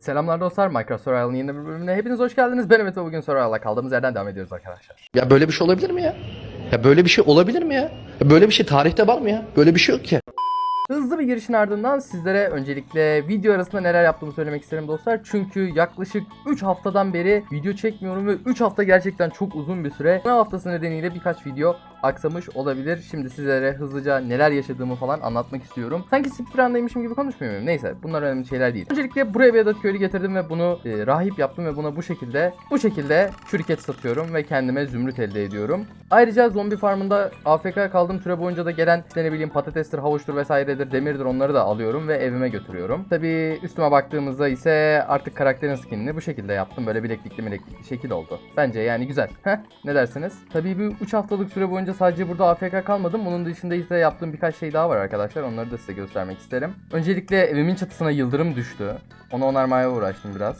Selamlar dostlar, Minecraft Survival'ın yeni bir bölümüne hepiniz hoş geldiniz. Ben ve bugün Survival'la kaldığımız yerden devam ediyoruz arkadaşlar. Ya böyle bir şey olabilir mi ya? Ya böyle bir şey olabilir mi ya? ya böyle bir şey tarihte var mı ya? Böyle bir şey yok ki. Hızlı bir girişin ardından sizlere öncelikle video arasında neler yaptığımı söylemek isterim dostlar. Çünkü yaklaşık 3 haftadan beri video çekmiyorum ve 3 hafta gerçekten çok uzun bir süre. Bu haftası nedeniyle birkaç video aksamış olabilir. Şimdi sizlere hızlıca neler yaşadığımı falan anlatmak istiyorum. Sanki speedrun'daymışım gibi konuşmuyor muyum? Neyse bunlar önemli şeyler değil. Öncelikle buraya bir adet köylü getirdim ve bunu e, rahip yaptım ve buna bu şekilde bu şekilde şirket satıyorum ve kendime zümrüt elde ediyorum. Ayrıca zombi farmında AFK kaldığım süre boyunca da gelen işte ne bileyim patatestir, havuçtur vesairedir, demirdir onları da alıyorum ve evime götürüyorum. Tabi üstüme baktığımızda ise artık karakterin skinini bu şekilde yaptım. Böyle bileklikli bileklikli şekil oldu. Bence yani güzel. Heh, ne dersiniz? Tabii bu 3 haftalık süre boyunca sadece burada AFK kalmadım. Bunun dışında ise yaptığım birkaç şey daha var arkadaşlar. Onları da size göstermek isterim. Öncelikle evimin çatısına yıldırım düştü. Onu onarmaya uğraştım biraz.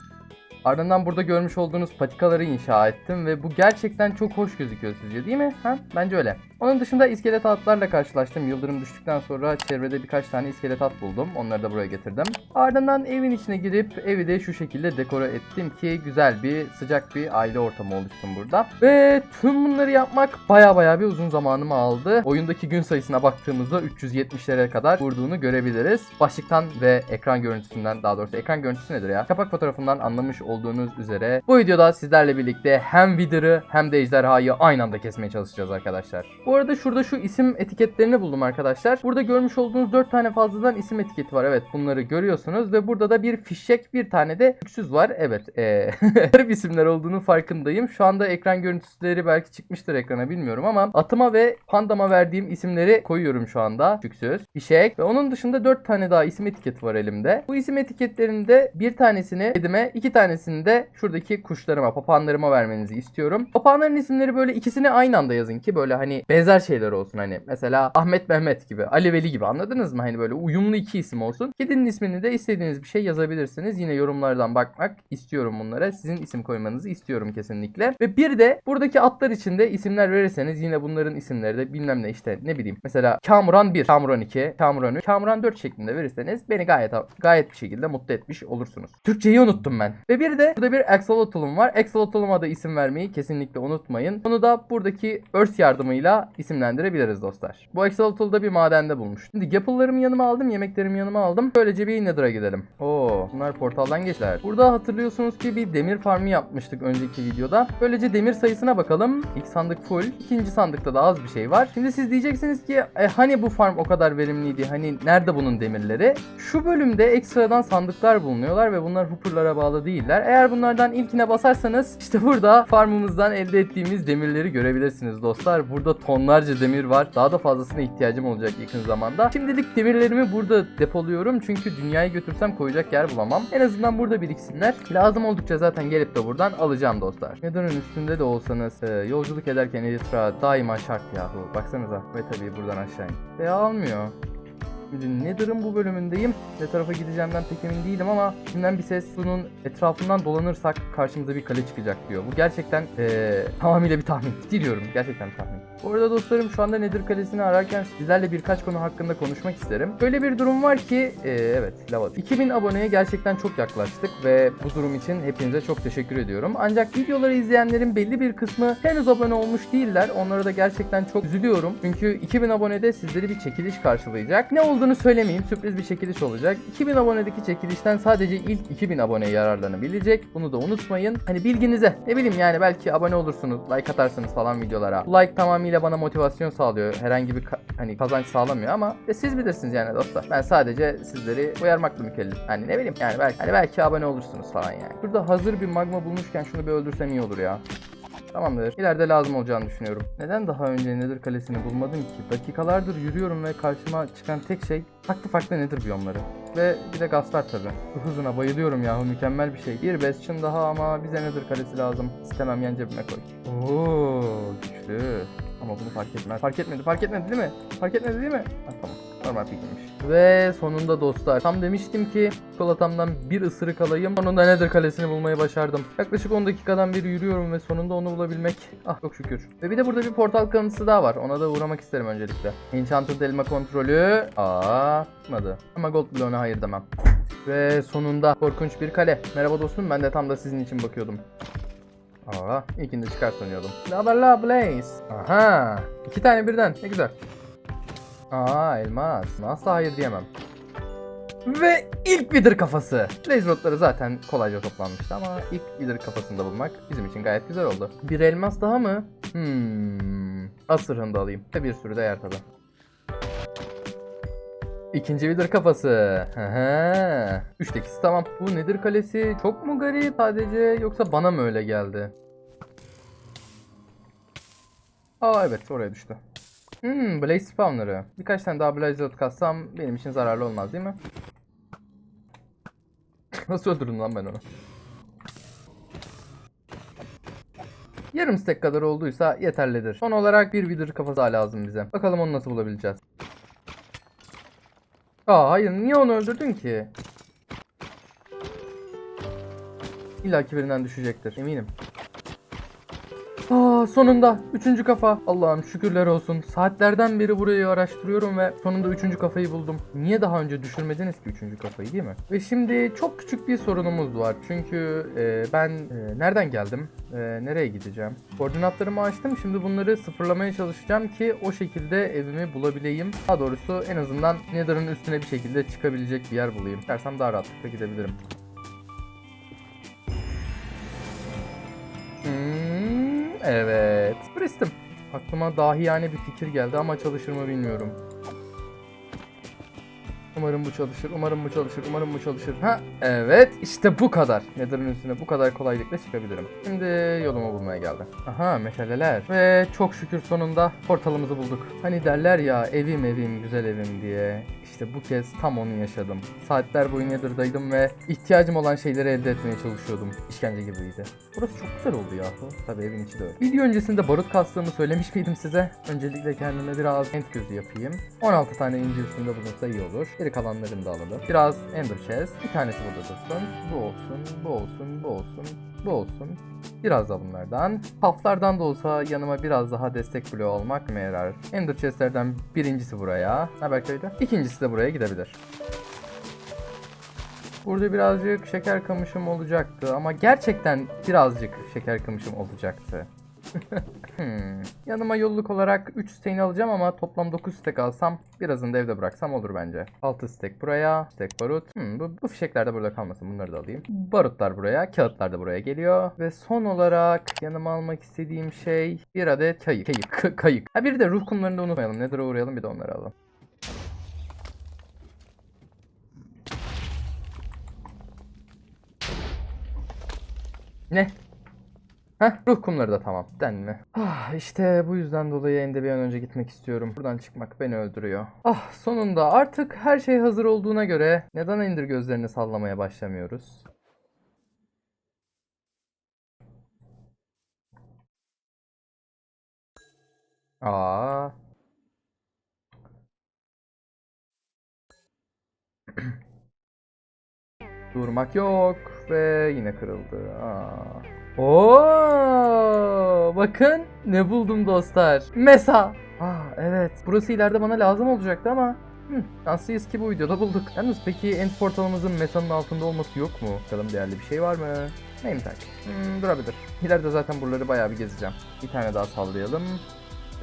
Ardından burada görmüş olduğunuz patikaları inşa ettim ve bu gerçekten çok hoş gözüküyor sizce değil mi? Ha? Bence öyle. Onun dışında iskelet atlarla karşılaştım. Yıldırım düştükten sonra çevrede birkaç tane iskelet at buldum. Onları da buraya getirdim. Ardından evin içine girip evi de şu şekilde dekore ettim ki güzel bir sıcak bir aile ortamı oluşsun burada. Ve tüm bunları yapmak baya baya bir uzun zamanımı aldı. Oyundaki gün sayısına baktığımızda 370'lere kadar vurduğunu görebiliriz. Başlıktan ve ekran görüntüsünden daha doğrusu ekran görüntüsü nedir ya? Kapak fotoğrafından anlamış olduğunuz üzere bu videoda sizlerle birlikte hem Wither'ı hem de ejderhayı aynı anda kesmeye çalışacağız arkadaşlar. Bu arada şurada şu isim etiketlerini buldum arkadaşlar. Burada görmüş olduğunuz 4 tane fazladan isim etiketi var. Evet bunları görüyorsunuz ve burada da bir fişek bir tane de yüksüz var. Evet garip isimler olduğunu farkındayım. Şu anda ekran görüntüleri belki çıkmıştır ekrana bilmiyorum ama atıma ve pandama verdiğim isimleri koyuyorum şu anda. Yüksüz, fişek ve onun dışında 4 tane daha isim etiketi var elimde. Bu isim etiketlerinde bir tanesini kedime, iki tanesini de şuradaki kuşlarıma, papağanlarıma vermenizi istiyorum. Papağanların isimleri böyle ikisini aynı anda yazın ki böyle hani benzer şeyler olsun hani. Mesela Ahmet Mehmet gibi, Ali Veli gibi anladınız mı? Hani böyle uyumlu iki isim olsun. Kedinin ismini de istediğiniz bir şey yazabilirsiniz. Yine yorumlardan bakmak istiyorum bunlara. Sizin isim koymanızı istiyorum kesinlikle. Ve bir de buradaki atlar için de isimler verirseniz yine bunların isimleri de bilmem ne işte ne bileyim. Mesela Kamuran 1, Kamuran 2, Kamuran 3, Kamuran 4 şeklinde verirseniz beni gayet gayet bir şekilde mutlu etmiş olursunuz. Türkçeyi unuttum ben. Ve bir de burada bir axolotl'um var. Axolotl'uma da isim vermeyi kesinlikle unutmayın. Onu da buradaki örs yardımıyla isimlendirebiliriz dostlar. Bu axolotl'u da bir madende bulmuş. Şimdi yapılarımı yanıma aldım, yemeklerimi yanıma aldım. Böylece bir Nether'a gidelim. Oo, bunlar portaldan geçler. Burada hatırlıyorsunuz ki bir demir farmı yapmıştık önceki videoda. Böylece demir sayısına bakalım. İlk sandık full. İkinci sandıkta da az bir şey var. Şimdi siz diyeceksiniz ki e, hani bu farm o kadar verimliydi? Hani nerede bunun demirleri? Şu bölümde ekstradan sandıklar bulunuyorlar ve bunlar hooperlara bağlı değiller. Eğer bunlardan ilkine basarsanız işte burada farmımızdan elde ettiğimiz demirleri görebilirsiniz dostlar. Burada tonlarca demir var. Daha da fazlasına ihtiyacım olacak yakın zamanda. Şimdilik demirlerimi burada depoluyorum. Çünkü dünyaya götürsem koyacak yer bulamam. En azından burada biriksinler. Lazım oldukça zaten gelip de buradan alacağım dostlar. Nether'ın üstünde de olsanız e, yolculuk ederken Elytra daima şart yahu. Baksanıza. Ve tabii buradan aşağı in. Ve almıyor. Şimdi Nether'ın bu bölümündeyim. Ne tarafa gideceğimden pek emin değilim ama şimdiden bir ses bunun etrafından dolanırsak karşımıza bir kale çıkacak diyor. Bu gerçekten eee tamamıyla bir tahmin. Diliyorum gerçekten bir tahmin. Bu arada dostlarım şu anda Nether Kalesi'ni ararken sizlerle birkaç konu hakkında konuşmak isterim. Böyle bir durum var ki eee, evet lava. 2000 aboneye gerçekten çok yaklaştık ve bu durum için hepinize çok teşekkür ediyorum. Ancak videoları izleyenlerin belli bir kısmı henüz abone olmuş değiller. Onlara da gerçekten çok üzülüyorum. Çünkü 2000 abonede sizleri bir çekiliş karşılayacak. Ne olduğunu söylemeyeyim. Sürpriz bir çekiliş olacak. 2000 abonedeki çekilişten sadece ilk 2000 abone yararlanabilecek. Bunu da unutmayın. Hani bilginize. Ne bileyim yani belki abone olursunuz. Like atarsınız falan videolara. Like tamamıyla bana motivasyon sağlıyor. Herhangi bir ka- hani kazanç sağlamıyor ama e, siz bilirsiniz yani dostlar. Ben sadece sizleri uyarmakla mükellef. Hani ne bileyim yani belki hani belki abone olursunuz falan yani. Burada hazır bir magma bulmuşken şunu bir öldürsem iyi olur ya. Tamamdır. İleride lazım olacağını düşünüyorum. Neden daha önce Nether Kalesi'ni bulmadım ki? Dakikalardır yürüyorum ve karşıma çıkan tek şey farklı farklı Nether biyomları. Ve bir de gazlar tabi. Hızına bayılıyorum yahu mükemmel bir şey. Bir bastion daha ama bize Nether Kalesi lazım. İstemem yan cebime koy. Oo güçlü. Ama bunu fark etmez. Fark etmedi, fark etmedi değil mi? Fark etmedi değil mi? Ha, tamam. Normal pikmiş. Ve sonunda dostlar. Tam demiştim ki çikolatamdan bir ısırık alayım. Sonunda Nether kalesini bulmayı başardım. Yaklaşık 10 dakikadan beri yürüyorum ve sonunda onu bulabilmek. Ah çok şükür. Ve bir de burada bir portal kanıtısı daha var. Ona da uğramak isterim öncelikle. Enchanted elma kontrolü. Aa, çıkmadı. Ama gold bloğuna hayır demem. Ve sonunda korkunç bir kale. Merhaba dostum ben de tam da sizin için bakıyordum. Aa, ilkinde çıkar sanıyordum. Ne haber la Blaze? Aha, iki tane birden. Ne güzel. Aa, elmas. Nasıl hayır diyemem. Ve ilk Wither kafası. Blaze rotları zaten kolayca toplanmıştı ama ilk Wither kafasını da bulmak bizim için gayet güzel oldu. Bir elmas daha mı? Hmm. Asır da alayım. Ve bir sürü de yer tabi. İkinci Wither kafası. Üçtekisi tamam. Bu nedir kalesi? Çok mu garip sadece yoksa bana mı öyle geldi? Aa evet oraya düştü. Hmm Blaze spawner'ı. Birkaç tane daha Blaze rot kassam benim için zararlı olmaz değil mi? Nasıl öldürdüm lan ben onu? Yarım stack kadar olduysa yeterlidir. Son olarak bir Wither kafası daha lazım bize. Bakalım onu nasıl bulabileceğiz. Aa hayır niye onu öldürdün ki? İlla ki birinden düşecektir eminim. Sonunda üçüncü kafa. Allah'ım şükürler olsun. Saatlerden beri burayı araştırıyorum ve sonunda üçüncü kafayı buldum. Niye daha önce düşürmediniz ki üçüncü kafayı değil mi? Ve şimdi çok küçük bir sorunumuz var. Çünkü e, ben e, nereden geldim? E, nereye gideceğim? Koordinatlarımı açtım. Şimdi bunları sıfırlamaya çalışacağım ki o şekilde evimi bulabileyim. Daha doğrusu en azından Nether'ın üstüne bir şekilde çıkabilecek bir yer bulayım. Dersem daha rahatlıkla gidebilirim. Evet. Pristim. Aklıma dahi yani bir fikir geldi ama çalışır mı bilmiyorum. Umarım bu çalışır, umarım bu çalışır, umarım bu çalışır. Ha evet işte bu kadar. Nether'ın üstüne bu kadar kolaylıkla çıkabilirim. Şimdi yolumu bulmaya geldi. Aha meşaleler. Ve çok şükür sonunda portalımızı bulduk. Hani derler ya evim evim güzel evim diye. İşte bu kez tam onu yaşadım. Saatler boyu Nether'daydım ve ihtiyacım olan şeyleri elde etmeye çalışıyordum. İşkence gibiydi. Burası çok güzel oldu yahu. Tabii evin içi de öyle. Video öncesinde barut kastığımı söylemiş miydim size? Öncelikle kendime biraz ent gözü yapayım. 16 tane inci üstünde bulunsa iyi olur. Geri kalanlarını da alalım. Biraz ender chest. Bir tanesi burada dursun. Bu olsun, bu olsun, bu olsun, bu olsun. Biraz da bunlardan. Paflardan da olsa yanıma biraz daha destek bloğu olmak mı yarar? Ender chestlerden birincisi buraya. Ne haber köylü? İkincisi de buraya gidebilir. Burada birazcık şeker kamışım olacaktı ama gerçekten birazcık şeker kamışım olacaktı. Hmm. Yanıma yolluk olarak 3 stain alacağım ama toplam 9 stack alsam birazını da evde bıraksam olur bence. 6 stack buraya, stack barut. Hmm, bu, bu fişekler de burada kalmasın bunları da alayım. Barutlar buraya, kağıtlar da buraya geliyor. Ve son olarak yanıma almak istediğim şey bir adet kayık. Kayık, kayık. Ha bir de ruh kumlarını da unutmayalım. Nether'a uğrayalım bir de onları alalım. Ne? Heh ruh kumları da tamam. Den mi? Ah işte bu yüzden dolayı Ende bir an önce gitmek istiyorum. Buradan çıkmak beni öldürüyor. Ah sonunda artık her şey hazır olduğuna göre neden Ender gözlerini sallamaya başlamıyoruz? Aa. Durmak yok ve yine kırıldı. Aa. Oo, bakın ne buldum dostlar. Mesa. Aa evet. Burası ileride bana lazım olacaktı ama Hı, şanslıyız ki bu videoda bulduk. Yalnız peki end portalımızın mesanın altında olması yok mu? Bakalım değerli bir şey var mı? Name tag. Hmm, durabilir. İleride zaten buraları bayağı bir gezeceğim. Bir tane daha sallayalım.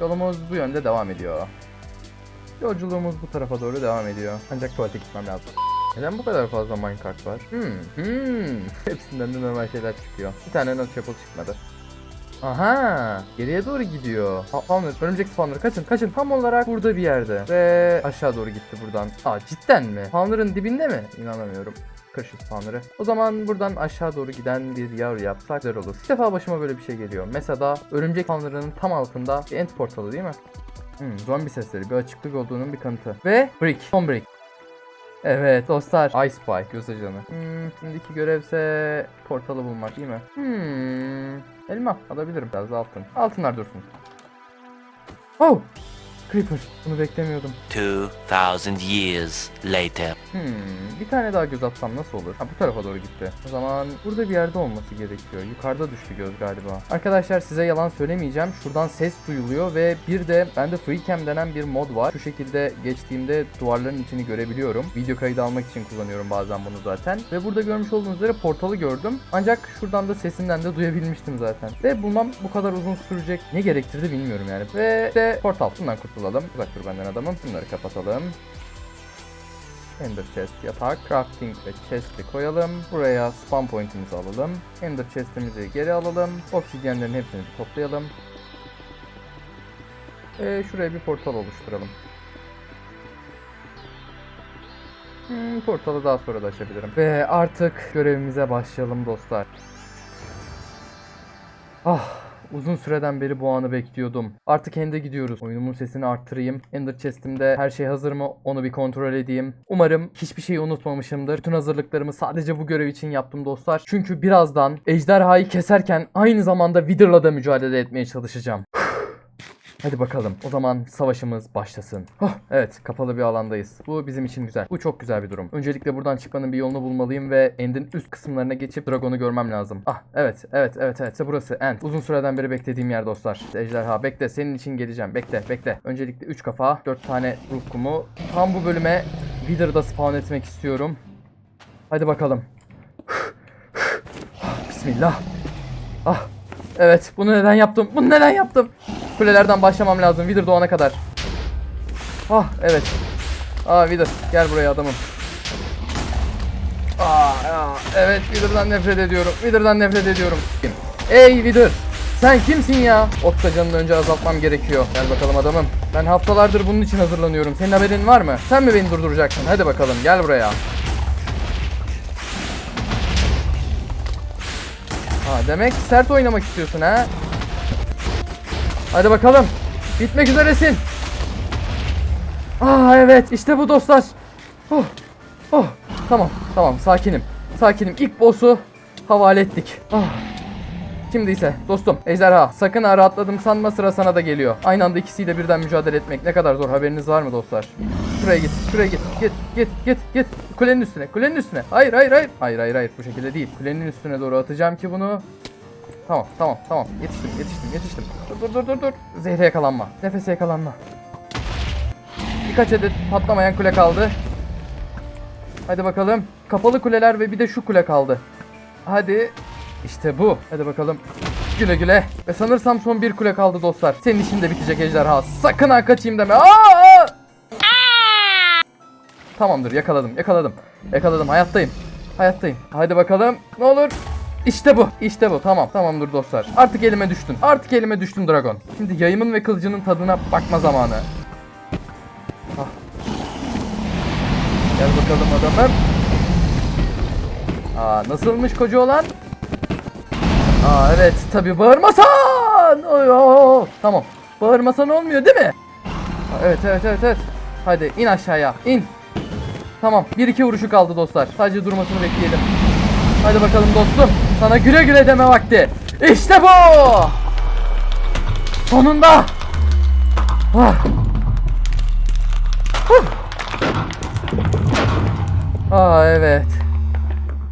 Yolumuz bu yönde devam ediyor. Yolculuğumuz bu tarafa doğru devam ediyor. Ancak tuvalete gitmem lazım. Neden bu kadar fazla minecart var? Hmm, hmm. Hepsinden de normal şeyler çıkıyor. Bir tane not apple çıkmadı. Aha, geriye doğru gidiyor. Spawner, örümcek spawner kaçın kaçın tam olarak burada bir yerde. Ve aşağı doğru gitti buradan. Aa cidden mi? Spawner'ın dibinde mi? İnanamıyorum. Şu spawner'ı. O zaman buradan aşağı doğru giden bir yavru yapsak güzel olur. İlk defa başıma böyle bir şey geliyor. Mesela örümcek spawner'ının tam altında bir end portalı değil mi? Hmm, zombi sesleri bir açıklık olduğunun bir kanıtı. Ve brick, son brick. Evet dostlar. I Spy göz ajanı. Hmm, şimdiki görevse portalı bulmak değil mi? Hmm, elma alabilirim biraz altın. Altınlar dursun. Oh! Creeper. Bunu beklemiyordum. 2,000 years later. Hmm, bir tane daha göz atsam nasıl olur? Ha bu tarafa doğru gitti. O zaman burada bir yerde olması gerekiyor. Yukarıda düştü göz galiba. Arkadaşlar size yalan söylemeyeceğim. Şuradan ses duyuluyor ve bir de bende FreeCam denen bir mod var. Şu şekilde geçtiğimde duvarların içini görebiliyorum. Video kaydı almak için kullanıyorum bazen bunu zaten. Ve burada görmüş olduğunuz üzere portalı gördüm. Ancak şuradan da sesinden de duyabilmiştim zaten. Ve bulmam bu kadar uzun sürecek ne gerektirdi bilmiyorum yani. Ve de portal. Bundan kurtulalım. Uzak dur benden adamım. Bunları kapatalım. Ender chest yatak, crafting ve chest'i koyalım. Buraya spawn point'imizi alalım. Ender chest'imizi geri alalım. Obsidyenlerin hepsini toplayalım. Ee, şuraya bir portal oluşturalım. Hmm, portalı daha sonra da açabilirim. Ve artık görevimize başlayalım dostlar. Ah, uzun süreden beri bu anı bekliyordum. Artık End'e gidiyoruz. Oyunumun sesini arttırayım. Ender chest'imde her şey hazır mı? Onu bir kontrol edeyim. Umarım hiçbir şeyi unutmamışımdır. Bütün hazırlıklarımı sadece bu görev için yaptım dostlar. Çünkü birazdan ejderhayı keserken aynı zamanda Wither'la da mücadele etmeye çalışacağım. Hadi bakalım. O zaman savaşımız başlasın. Oh, evet, kapalı bir alandayız. Bu bizim için güzel. Bu çok güzel bir durum. Öncelikle buradan çıkmanın bir yolunu bulmalıyım ve End'in üst kısımlarına geçip Dragon'u görmem lazım. Ah, evet, evet, evet, evet. Burası End. Uzun süreden beri beklediğim yer dostlar. Ejderha, bekle. Senin için geleceğim. Bekle, bekle. Öncelikle 3 kafa, 4 tane ruh kumu. Tam bu bölüme Wither'da spawn etmek istiyorum. Hadi bakalım. Bismillah. Ah, evet. Bunu neden yaptım? Bunu neden yaptım? Kulelerden başlamam lazım Wither doğana kadar. Ah evet. Aa Wither gel buraya adamım. Aa, aa, evet Wither'dan nefret ediyorum. Wither'dan nefret ediyorum. Ey Wither! Sen kimsin ya? Okta canını önce azaltmam gerekiyor. Gel bakalım adamım. Ben haftalardır bunun için hazırlanıyorum. Senin haberin var mı? Sen mi beni durduracaksın? Hadi bakalım gel buraya. Ha demek sert oynamak istiyorsun ha? Hadi bakalım. Bitmek üzeresin. Aa evet işte bu dostlar. Oh, oh. Tamam tamam sakinim. Sakinim. İlk boss'u havale ettik. Ah. Şimdi ise dostum ejderha sakın ha rahatladım sanma sıra sana da geliyor. Aynı anda ikisiyle birden mücadele etmek ne kadar zor haberiniz var mı dostlar? Şuraya git şuraya git git git git git kulenin üstüne kulenin üstüne. Hayır hayır hayır. Hayır hayır hayır bu şekilde değil. Kulenin üstüne doğru atacağım ki bunu. Tamam tamam tamam yetiştim yetiştim yetiştim. Dur dur dur dur. Zehre yakalanma. Nefese yakalanma. Birkaç adet patlamayan kule kaldı. Hadi bakalım. Kapalı kuleler ve bir de şu kule kaldı. Hadi. İşte bu. Hadi bakalım. Güle güle. Ve sanırsam son bir kule kaldı dostlar. Senin işin de bitecek ejderha. Sakın ha kaçayım deme. Aa! Tamamdır yakaladım yakaladım. Yakaladım hayattayım. Hayattayım. Hadi bakalım. Ne olur. İşte bu. İşte bu. Tamam. Tamamdır dostlar. Artık elime düştün. Artık elime düştün Dragon. Şimdi yayımın ve kılıcının tadına bakma zamanı. Ah. Gel bakalım adamım. Aa nasılmış koca olan? Aa evet tabi bağırmasan. Oy, oo. Tamam. Bağırmasan olmuyor değil mi? Aa, evet evet evet evet. Hadi in aşağıya. in. Tamam. Bir iki vuruşu kaldı dostlar. Sadece durmasını bekleyelim. Hadi bakalım dostum. Sana güle güle deme vakti. İşte bu. Sonunda. Ah. Huh. Aa evet.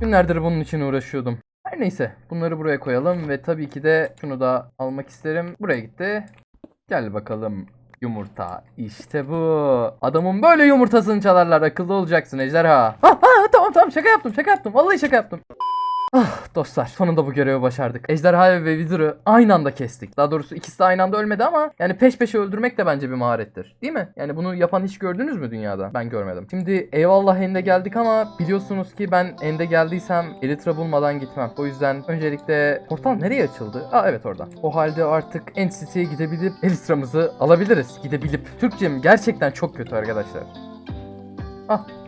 Günlerdir bunun için uğraşıyordum. Her neyse bunları buraya koyalım ve tabii ki de şunu da almak isterim. Buraya gitti. Gel bakalım yumurta. İşte bu. Adamın böyle yumurtasını çalarlar. Akıllı olacaksın ejderha. Ha, ha, tamam tamam şaka yaptım şaka yaptım. Vallahi şaka yaptım. Ah dostlar sonunda bu görevi başardık. Ejderha ve Wither'ı aynı anda kestik. Daha doğrusu ikisi de aynı anda ölmedi ama yani peş peşe öldürmek de bence bir maharettir. Değil mi? Yani bunu yapan hiç gördünüz mü dünyada? Ben görmedim. Şimdi eyvallah Ende geldik ama biliyorsunuz ki ben Ende geldiysem Elytra bulmadan gitmem. O yüzden öncelikle portal nereye açıldı? Aa evet orada. O halde artık End City'ye gidebilip Elytra'mızı alabiliriz. Gidebilip. Türkçem gerçekten çok kötü arkadaşlar. Ah.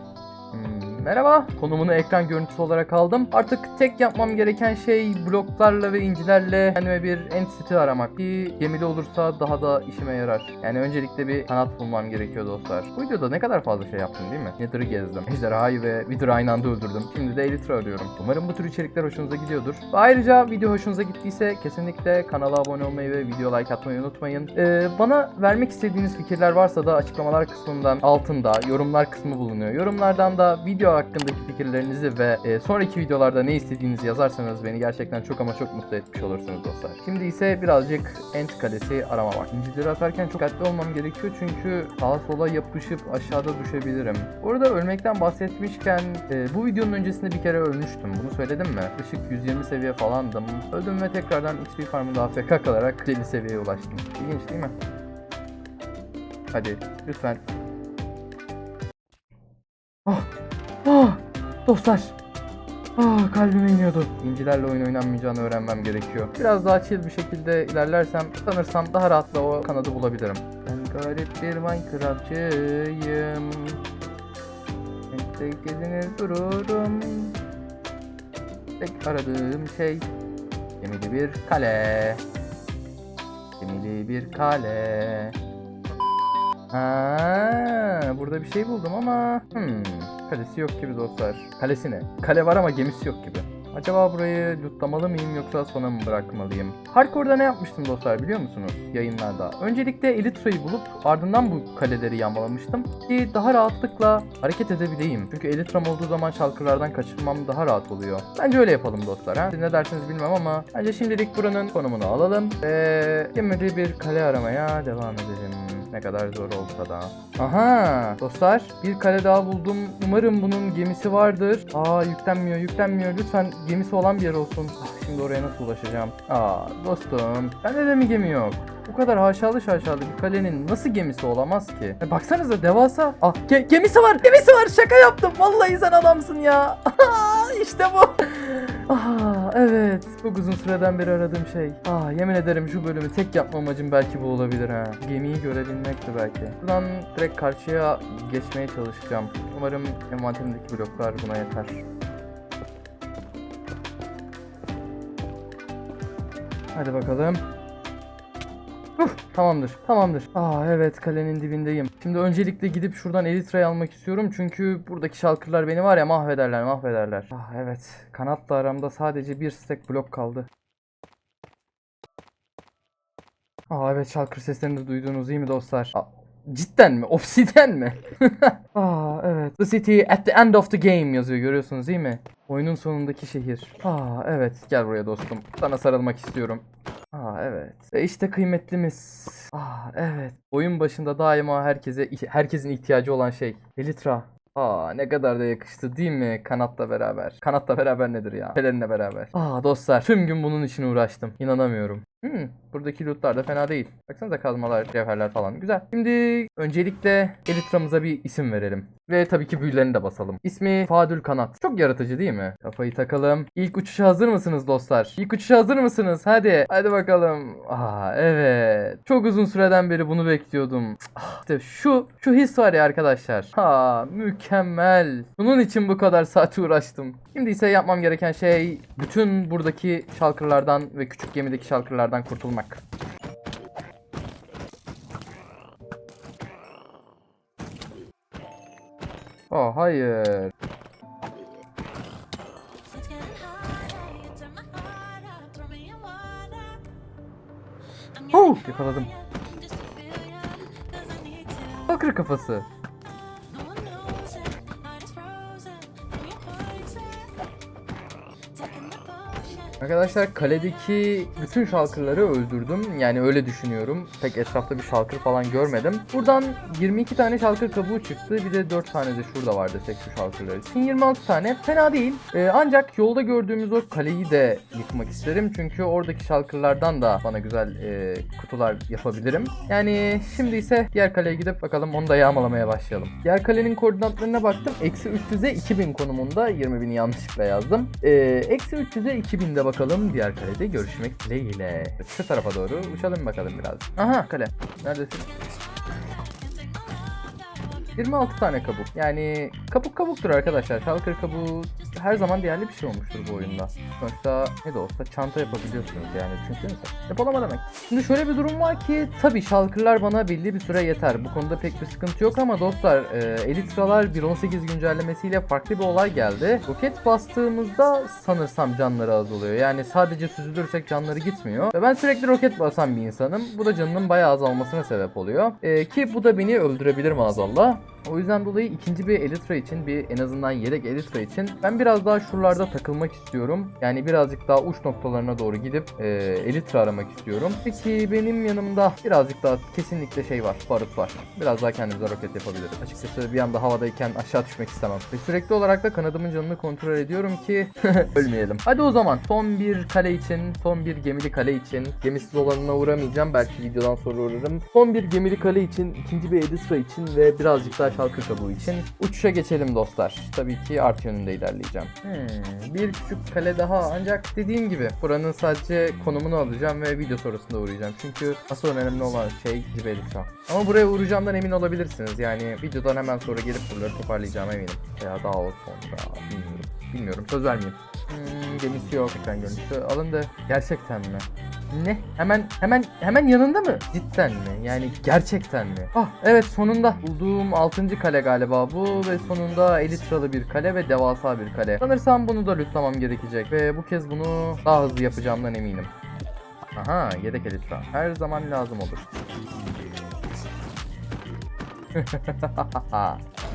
Merhaba. Konumunu ekran görüntüsü olarak aldım. Artık tek yapmam gereken şey bloklarla ve incilerle kendime bir entity aramak. Ki gemili olursa daha da işime yarar. Yani öncelikle bir kanat bulmam gerekiyor dostlar. Bu videoda ne kadar fazla şey yaptım değil mi? Nether'ı gezdim. Ejderhayı ve Wither'ı aynı anda öldürdüm. Şimdi de Elytra arıyorum. Umarım bu tür içerikler hoşunuza gidiyordur. Ve ayrıca video hoşunuza gittiyse kesinlikle kanala abone olmayı ve video like atmayı unutmayın. Ee, bana vermek istediğiniz fikirler varsa da açıklamalar kısmından altında yorumlar kısmı bulunuyor. Yorumlardan da video hakkındaki fikirlerinizi ve e, sonraki videolarda ne istediğinizi yazarsanız beni gerçekten çok ama çok mutlu etmiş olursunuz dostlar. Şimdi ise birazcık Ent Kalesi arama var. İncileri atarken çok dikkatli olmam gerekiyor çünkü sağa sola yapışıp aşağıda düşebilirim. Bu arada ölmekten bahsetmişken e, bu videonun öncesinde bir kere ölmüştüm. Bunu söyledim mi? Işık 120 seviye falandım. Öldüm ve tekrardan XP farmında AFK kalarak 50 seviyeye ulaştım. İlginç değil mi? Hadi lütfen. Dostlar! Ah kalbime iniyordu. İncilerle oyun oynanmayacağını öğrenmem gerekiyor. Biraz daha chill bir şekilde ilerlersem sanırsam daha rahatla o kanadı bulabilirim. Ben garip bir Minecraftçıyım. Renkte gezinir dururum. Tek aradığım şey gemili bir kale. Gemili bir kale. Ha, burada bir şey buldum ama hmm, kalesi yok gibi dostlar. Kalesi ne? Kale var ama gemisi yok gibi. Acaba burayı lootlamalı mıyım yoksa sona mı bırakmalıyım? Hardcore'da ne yapmıştım dostlar biliyor musunuz? Yayınlarda. Öncelikle Elytra'yı bulup ardından bu kaleleri yağmalamıştım. Ki daha rahatlıkla hareket edebileyim. Çünkü Elytra'm olduğu zaman şalkırlardan kaçınmam daha rahat oluyor. Bence öyle yapalım dostlar ha. Siz ne dersiniz bilmem ama bence şimdilik buranın konumunu alalım. Ve gemili bir kale aramaya devam edelim. Ne kadar zor olsa da. Aha dostlar bir kale daha buldum. Umarım bunun gemisi vardır. Aa yüklenmiyor yüklenmiyor. Lütfen gemisi olan bir yer olsun. Ah, şimdi oraya nasıl ulaşacağım? Aa dostum bende de mi gemi yok? Bu kadar haşalı şaşalı bir kalenin nasıl gemisi olamaz ki? E, baksanıza devasa. Ah ge- gemisi var gemisi var şaka yaptım. Vallahi sen adamsın ya. işte bu. Ah evet. Çok uzun süreden beri aradığım şey. Ah yemin ederim şu bölümü tek yapma amacım belki bu olabilir ha. Gemiyi görebilmekti belki. Buradan direkt karşıya geçmeye çalışacağım. Umarım envanterimdeki bloklar buna yeter. Hadi bakalım. Tamamdır, tamamdır. Aa evet kalenin dibindeyim. Şimdi öncelikle gidip şuradan Elytra'yı almak istiyorum. Çünkü buradaki şalkırlar beni var ya mahvederler, mahvederler. Ah evet, kanatla aramda sadece bir stack blok kaldı. Aa evet şalkır seslerini de duydunuz iyi mi dostlar? Aa, cidden mi? Obsidian mi? Aa evet. The city at the end of the game yazıyor görüyorsunuz değil mi? Oyunun sonundaki şehir. Aa evet gel buraya dostum. Sana sarılmak istiyorum. Aa evet. Ve işte kıymetlimiz. Aa evet. Oyun başında daima herkese herkesin ihtiyacı olan şey. Elytra. Aa ne kadar da yakıştı değil mi kanatla beraber? Kanatla beraber nedir ya? Pelerinle beraber. Aa dostlar tüm gün bunun için uğraştım. İnanamıyorum. Hmm, buradaki lootlar da fena değil. Baksanıza kazmalar, cevherler falan. Güzel. Şimdi öncelikle Elytra'mıza bir isim verelim. Ve tabii ki büyülerini de basalım. İsmi Fadül Kanat. Çok yaratıcı değil mi? Kafayı takalım. İlk uçuşa hazır mısınız dostlar? İlk uçuşa hazır mısınız? Hadi. Hadi bakalım. Aa evet. Çok uzun süreden beri bunu bekliyordum. Ah, İşte şu şu his var ya arkadaşlar. Ha mükemmel. Bunun için bu kadar saat uğraştım. Şimdi ise yapmam gereken şey bütün buradaki şalkırlardan ve küçük gemideki şalkırlardan kurtulmak. Oh hayır. It's getting harder. You Arkadaşlar kaledeki bütün şalkırları öldürdüm. Yani öyle düşünüyorum. Pek etrafta bir şalkır falan görmedim. Buradan 22 tane şalkır kabuğu çıktı. Bir de 4 tane de şurada vardı tek şu şalkırlar için. 26 tane. Fena değil. Ee, ancak yolda gördüğümüz o kaleyi de yıkmak isterim. Çünkü oradaki şalkırlardan da bana güzel e, kutular yapabilirim. Yani şimdi ise diğer kaleye gidip bakalım onu da yağmalamaya başlayalım. Diğer kalenin koordinatlarına baktım. Eksi 300'e 2000 konumunda 20.000'i yanlışlıkla yazdım. Ee, Eksi 300'e 2000'de bakalım diğer kalede görüşmek dileğiyle. Şu tarafa doğru uçalım bakalım biraz. Aha kale. Neredesin? Can take my mind out, walking 26 tane kabuk. Yani kabuk kabuktur arkadaşlar. Shulker kabuğu her zaman değerli bir şey olmuştur bu oyunda. Sonuçta ne de olsa çanta yapabiliyorsunuz yani. Düşünsenize. Depolama demek. Şimdi şöyle bir durum var ki tabii Shulker'lar bana belli bir süre yeter. Bu konuda pek bir sıkıntı yok ama dostlar e, Elytralar 1.18 güncellemesiyle farklı bir olay geldi. Roket bastığımızda sanırsam canları azalıyor. Yani sadece süzülürsek canları gitmiyor. Ve ben sürekli roket basan bir insanım. Bu da canının bayağı azalmasına sebep oluyor. E, ki bu da beni öldürebilir maazallah. O yüzden dolayı ikinci bir Elytra için bir en azından yedek Elytra için ben biraz daha şuralarda takılmak istiyorum. Yani birazcık daha uç noktalarına doğru gidip e, Elytra aramak istiyorum. Peki benim yanımda birazcık daha kesinlikle şey var, barut var. Biraz daha kendimize roket yapabiliriz. Açıkçası bir anda havadayken aşağı düşmek istemem. Ve sürekli olarak da kanadımın canını kontrol ediyorum ki ölmeyelim. Hadi o zaman son bir kale için, son bir gemili kale için, gemisiz olanına uğramayacağım. Belki videodan sonra uğrarım. Son bir gemili kale için, ikinci bir Elytra için ve birazcık daha şalkır kabuğu için uçuşa geçelim dostlar. Tabii ki art yönünde ilerleyeceğim. Hmm, bir küçük kale daha ancak dediğim gibi buranın sadece konumunu alacağım ve video sonrasında uğrayacağım. Çünkü asıl önemli olan şey gibi Elytra. Ama buraya uğrayacağımdan emin olabilirsiniz. Yani videodan hemen sonra gelip buraları toparlayacağım eminim. Veya daha o sonra bilmiyorum. Bilmiyorum söz vermeyeyim. Hmm, gemisi yok ekran görüntüsü. Alındı. Gerçekten mi? Ne? Hemen hemen hemen yanında mı? Cidden mi? Yani gerçekten mi? Ah evet sonunda bulduğum 6. kale galiba bu ve sonunda elitralı bir kale ve devasa bir kale. Sanırsam bunu da lootlamam gerekecek ve bu kez bunu daha hızlı yapacağımdan eminim. Aha yedek elitra. Her zaman lazım olur.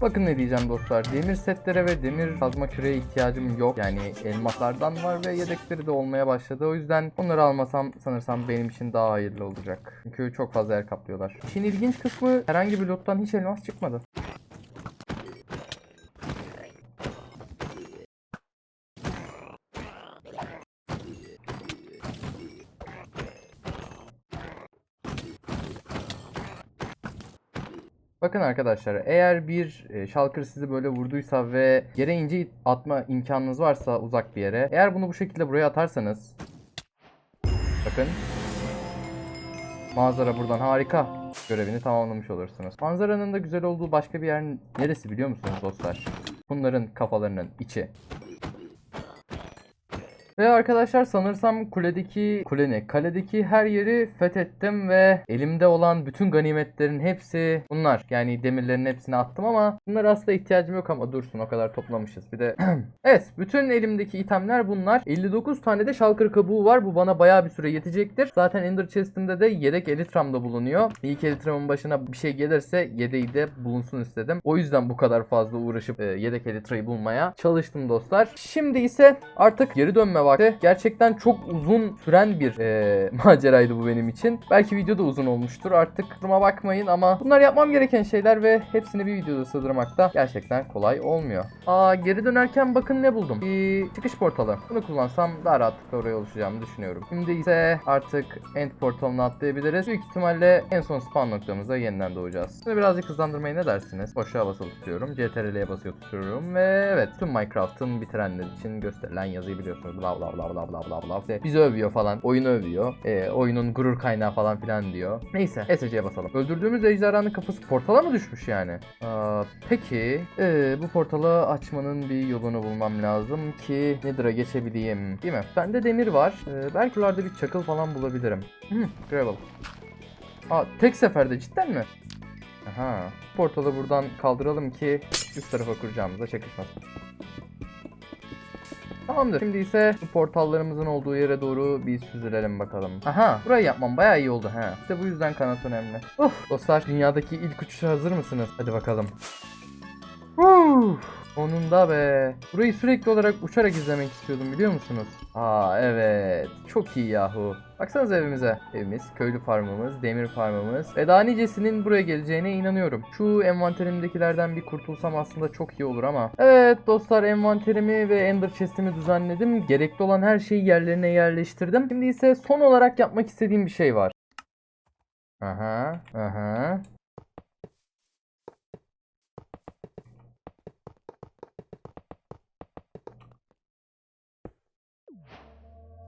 Bakın ne diyeceğim dostlar. Demir setlere ve demir kazma küreye ihtiyacım yok. Yani elmaslardan var ve yedekleri de olmaya başladı. O yüzden onları almasam sanırsam benim için daha hayırlı olacak. Çünkü çok fazla yer kaplıyorlar. İşin ilginç kısmı herhangi bir lottan hiç elmas çıkmadı. Bakın arkadaşlar eğer bir e, şalkır sizi böyle vurduysa ve yere ince atma imkanınız varsa uzak bir yere. Eğer bunu bu şekilde buraya atarsanız. Bakın. Manzara buradan harika. Görevini tamamlamış olursunuz. Manzaranın da güzel olduğu başka bir yer neresi biliyor musunuz dostlar? Bunların kafalarının içi. Ve arkadaşlar sanırsam kuledeki, kule ne? Kaledeki her yeri fethettim ve elimde olan bütün ganimetlerin hepsi bunlar. Yani demirlerin hepsini attım ama bunlar aslında ihtiyacım yok ama dursun o kadar toplamışız. Bir de evet bütün elimdeki itemler bunlar. 59 tane de şalkır kabuğu var. Bu bana bayağı bir süre yetecektir. Zaten Ender Chest'imde de yedek elitram da bulunuyor. İlk elitramın başına bir şey gelirse yedeği de bulunsun istedim. O yüzden bu kadar fazla uğraşıp e, yedek elitrayı bulmaya çalıştım dostlar. Şimdi ise artık geri dönme vakti. Gerçekten çok uzun süren bir e, maceraydı bu benim için. Belki video da uzun olmuştur. Artık duruma bakmayın ama bunlar yapmam gereken şeyler ve hepsini bir videoda sığdırmak da gerçekten kolay olmuyor. Aa geri dönerken bakın ne buldum. Bir çıkış portalı. Bunu kullansam daha rahatlıkla oraya ulaşacağımı düşünüyorum. Şimdi ise artık end portalına atlayabiliriz. Büyük ihtimalle en son spawn noktamızda yeniden doğacağız. Şimdi birazcık hızlandırmayı ne dersiniz? Boşluğa basılı tutuyorum. CTRL'ye basılı tutuyorum ve evet tüm Minecraft'ın bitirenler için gösterilen yazıyı biliyorsunuz. Bla bla bla bla bla bla bla. İşte bizi övüyor falan. Oyunu övüyor. Ee, oyunun gurur kaynağı falan filan diyor. Neyse SC'ye basalım. Öldürdüğümüz ejderhanın kafası portala mı düşmüş yani? Aa, peki ee, bu portalı açmanın bir yolunu bulmam lazım ki Nether'a geçebileyim. Değil mi? Bende demir var. Ee, belki buralarda bir çakıl falan bulabilirim. Hı, gravel. Aa tek seferde cidden mi? Aha. Portalı buradan kaldıralım ki üst tarafa kuracağımızda çakışmasın. Tamamdır. Şimdi ise bu portallarımızın olduğu yere doğru bir süzülelim bakalım. Aha burayı yapmam bayağı iyi oldu ha. İşte bu yüzden kanat önemli. Of dostlar dünyadaki ilk uçuşa hazır mısınız? Hadi bakalım. Huh. Sonunda be. Burayı sürekli olarak uçarak izlemek istiyordum biliyor musunuz? Aa evet. Çok iyi yahu. Baksanıza evimize. Evimiz, köylü farmımız, demir farmımız ve daha nicesinin buraya geleceğine inanıyorum. Şu envanterimdekilerden bir kurtulsam aslında çok iyi olur ama. Evet dostlar envanterimi ve ender chest'imi düzenledim. Gerekli olan her şeyi yerlerine yerleştirdim. Şimdi ise son olarak yapmak istediğim bir şey var. Aha, aha.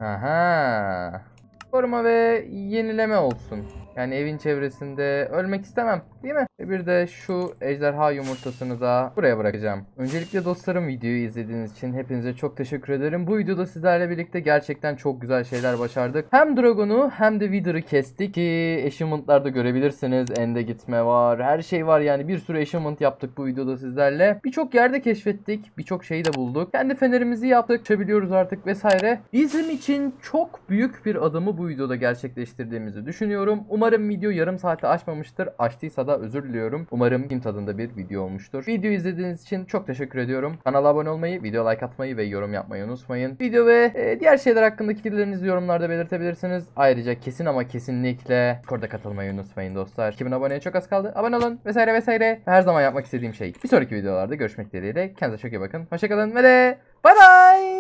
Aha. Koruma ve yenileme olsun. Yani evin çevresinde ölmek istemem. Değil mi? Ve bir de şu ejderha yumurtasını da buraya bırakacağım. Öncelikle dostlarım videoyu izlediğiniz için hepinize çok teşekkür ederim. Bu videoda sizlerle birlikte gerçekten çok güzel şeyler başardık. Hem Dragon'u hem de Wither'ı kestik ki achievement'larda görebilirsiniz. Ende gitme var. Her şey var yani bir sürü achievement yaptık bu videoda sizlerle. Birçok yerde keşfettik. Birçok şeyi de bulduk. Kendi fenerimizi yaptık. Uçabiliyoruz artık vesaire. Bizim için çok büyük bir adımı bu videoda gerçekleştirdiğimizi düşünüyorum. Umarım video yarım saati aşmamıştır. Açtıysa da özür diliyorum. Umarım kim tadında bir video olmuştur. Videoyu izlediğiniz için çok teşekkür ediyorum. Kanala abone olmayı, video like atmayı ve yorum yapmayı unutmayın. Video ve e, diğer şeyler hakkındaki fikirlerinizi yorumlarda belirtebilirsiniz. Ayrıca kesin ama kesinlikle Discord'a katılmayı unutmayın dostlar. 2000 aboneye çok az kaldı. Abone olun vesaire vesaire. Her zaman yapmak istediğim şey. Bir sonraki videolarda görüşmek dileğiyle. Kendinize çok iyi bakın. Hoşçakalın ve de bay bay.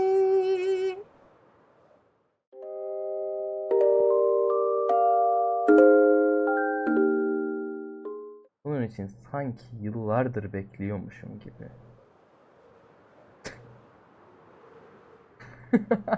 İçin sanki yıllardır bekliyormuşum gibi.